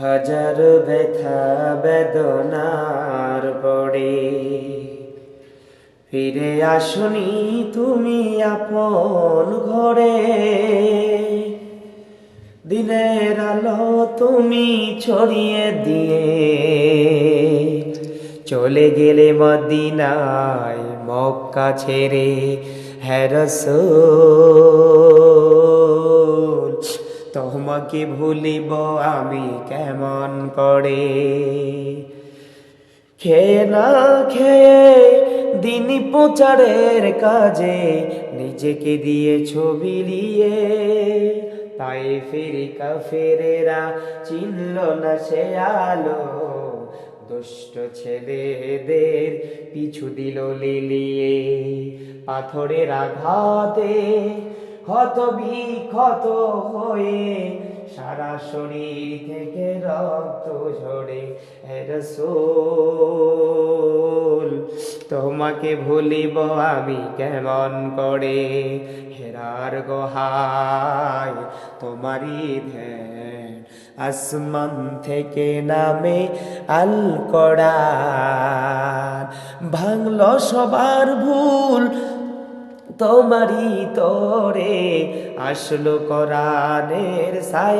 হাজার ব্যথা বেদনার পড়ে। ফিরে আসনি তুমি আপন ঘরে। দিনের আলো তুমি ছড়িয়ে দিয়ে। চলে গেলে মদিনায় মক্কা ছেড়ে হ্যারসোল তোমাকে ভুলিব আমি কেমন করে? খেয়ে না খেয়ে দিন প্রচারের কাজে নিজেকে দিয়ে ছবি নিয়ে। তাই ফিরি কাফেরেরা চিনল না সে আলো। দুষ্ট ছেলেদের পিছু দিল লিলিয়ে। পাথরের আঘাতে ক্ষত হয়ে সারা শরীর থেকে রক্ত ঝরে। রসূল, তোমাকে ভুলিব আমি কেমন করে? হেরার গোহায় তোমারই ধ্যান। আসমান থেকে নামে আল কড়ান ভাঙল সবার ভুল তোমারই তরে আসলো করানের সায়া